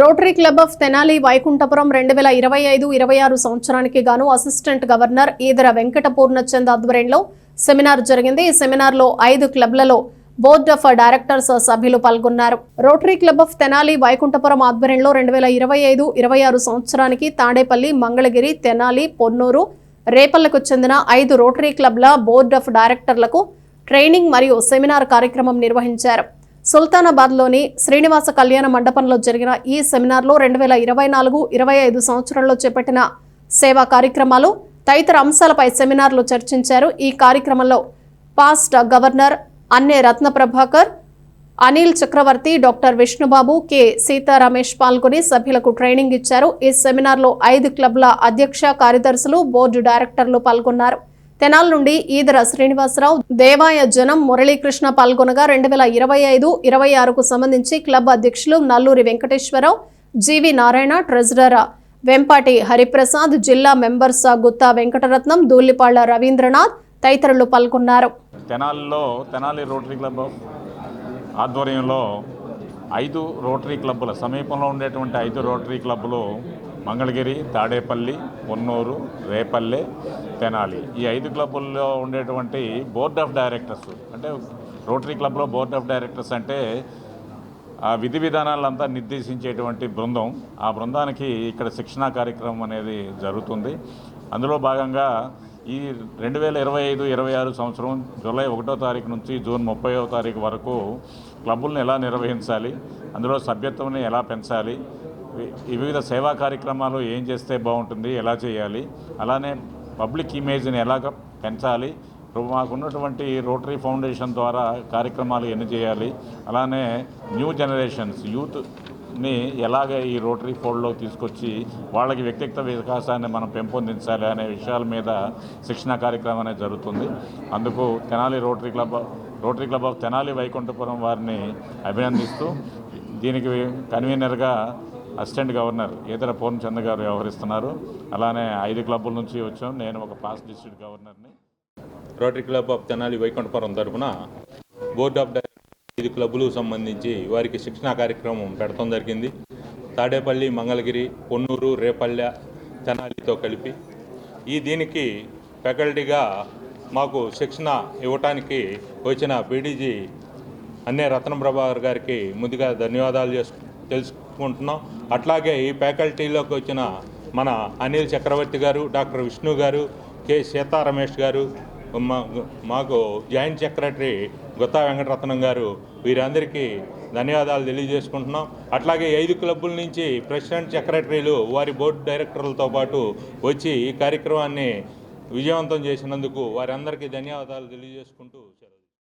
Rotary Club of Tenali Vaikunthapuram రెండు వేల ఇరవై ఐదు ఇరవై ఆరు సంవత్సరానికి గాను అసిస్టెంట్ గవర్నర్ ఈదర వెంకట పూర్ణచంద్ ఆధ్వర్యంలో సెమినార్ జరిగింది. ఈ సెమినార్లో ఐదు క్లబ్లలో బోర్డ్ ఆఫ్ డైరెక్టర్స్ సభ్యులు పాల్గొన్నారు. Rotary Club of Tenali Vaikunthapuram ఆధ్వర్యంలో రెండు వేల ఇరవై ఐదు ఇరవై ఆరు సంవత్సరానికి తాడేపల్లి మంగళగిరి తెనాలి పొన్నూరు రేపల్లకు చెందిన ఐదు రోటరీ క్లబ్ల బోర్డ్ ఆఫ్ డైరెక్టర్లకు ట్రైనింగ్ మరియు సెమినార్ కార్యక్రమం నిర్వహించారు. సుల్తానాబాద్లోని శ్రీనివాస కళ్యాణ మండపంలో జరిగిన ఈ సెమినార్లో రెండు వేల ఇరవై నాలుగు ఇరవై ఐదు సంవత్సరంలో చేపట్టిన సేవా కార్యక్రమాలు తదితర అంశాలపై సెమినార్లు చర్చించారు. ఈ కార్యక్రమంలో past governor Anne Ratna Prabhakar Anil Chakravarthy doctor Vishnubabu K Sitaramesh పాల్గొని సభ్యులకు ట్రైనింగ్ ఇచ్చారు. ఈ సెమినార్లో ఐదు క్లబ్ల అధ్యక్ష కార్యదర్శులు బోర్డు డైరెక్టర్లు పాల్గొన్నారు. తెనాల్ నుండి ఈదర శ్రీనివాసరావు దేవాయ జనం మురళీకృష్ణ పాల్గొనగా రెండు వేల ఇరవై ఐదు ఇరవై ఆరుకు సంబంధించి క్లబ్ అధ్యక్షులు నల్లూరి వెంకటేశ్వరరావు జీవి నారాయణ ట్రెజరర్ వెంపాటి హరిప్రసాద్ జిల్లా మెంబర్స్ గుత్తా వెంకటరత్నం దూల్లిపాళ్ళ రవీంద్రనాథ్ తదితరులు పాల్గొన్నారు. తెనాలిలో తెనాలి రోటరీ క్లబ్ ఆధ్వర్యంలో ఐదు రోటరీ క్లబ్బుల సమీపంలో ఉండేటువంటి ఐదు రోటరీ క్లబ్బులు మంగళగిరి తాడేపల్లి ఉన్నూరు రేపల్లె తెనాలి. ఈ ఐదు క్లబ్బుల్లో ఉండేటువంటి బోర్డ్ ఆఫ్ డైరెక్టర్స్ అంటే రోటరీ క్లబ్లో బోర్డ్ ఆఫ్ డైరెక్టర్స్ అంటే ఆ విధి విధానాలంతా నిర్దేశించేటువంటి బృందం. ఆ బృందానికి ఇక్కడ శిక్షణా కార్యక్రమం అనేది జరుగుతుంది. అందులో భాగంగా ఈ రెండు వేల ఇరవై ఐదు ఇరవై ఆరు సంవత్సరం జూలై ఒకటో తారీఖు నుంచి జూన్ ముప్పైవ తారీఖు వరకు క్లబ్బులను ఎలా నిర్వహించాలి అందులో సభ్యత్వాన్ని ఎలా పెంచాలి వివిధ సేవా కార్యక్రమాలు ఏం చేస్తే బాగుంటుంది ఎలా చేయాలి అలానే పబ్లిక్ ఇమేజ్ని ఎలా పెంచాలి ఇప్పుడు మాకున్నటువంటి రోటరీ ఫౌండేషన్ ద్వారా కార్యక్రమాలు ఎన్ని చేయాలి అలానే న్యూ జనరేషన్స్ యూత్ ని ఎలాగ ఈ రోటరీ ఫోల్డ్లో తీసుకొచ్చి వాళ్ళకి వ్యక్తిగత వికాసాన్ని మనం పెంపొందించాలి అనే విషయాల మీద శిక్షణ కార్యక్రమం అనేది జరుగుతుంది. అందుకు Tenali Rotary Club Rotary Club of Tenali Vaikunthapuram వారిని అభినందిస్తూ దీనికి కన్వీనర్గా అసిస్టెంట్ గవర్నర్ ఈతర పూర్ణచంద్ర గారు వ్యవహరిస్తున్నారు. అలానే ఐదు క్లబ్బుల నుంచి వచ్చాం. నేను ఒక past district గవర్నర్ని. Rotary Club of Tenali Vaikunthapuram తరఫున బోర్డ్ ఆఫ్ ఇది ఐదు సంబంధించి వారికి శిక్షణా కార్యక్రమం పెడతాం జరిగింది. తాడేపల్లి మంగళగిరి పొన్నూరు రేపల్లె తెనాలితో కలిపి ఈ దీనికి ఫ్యాకల్టీగా మాకు శిక్షణ ఇవ్వటానికి వచ్చిన బీడీజీ అన్నే రత్న ప్రభాకర్ గారికి ముందుగా ధన్యవాదాలు చేసు తెలుసుకుంటున్నాం. అట్లాగే ఈ ఫ్యాకల్టీలోకి వచ్చిన మన అనిల్ చక్రవర్తి గారు డాక్టర్ విష్ణు గారు కె. సీతారమేష్ గారు మాకు జాయింట్ సెక్రటరీ గుత్తా వెంకటరత్నం గారు వీరందరికీ ధన్యవాదాలు తెలియజేసుకుంటున్నాం. అట్లాగే ఐదు క్లబ్బుల నుంచి ప్రెసిడెంట్ సెక్రటరీలు వారి బోర్డు డైరెక్టర్లతో పాటు వచ్చి ఈ కార్యక్రమాన్ని విజయవంతం చేసినందుకు వారందరికీ ధన్యవాదాలు తెలియజేసుకుంటూ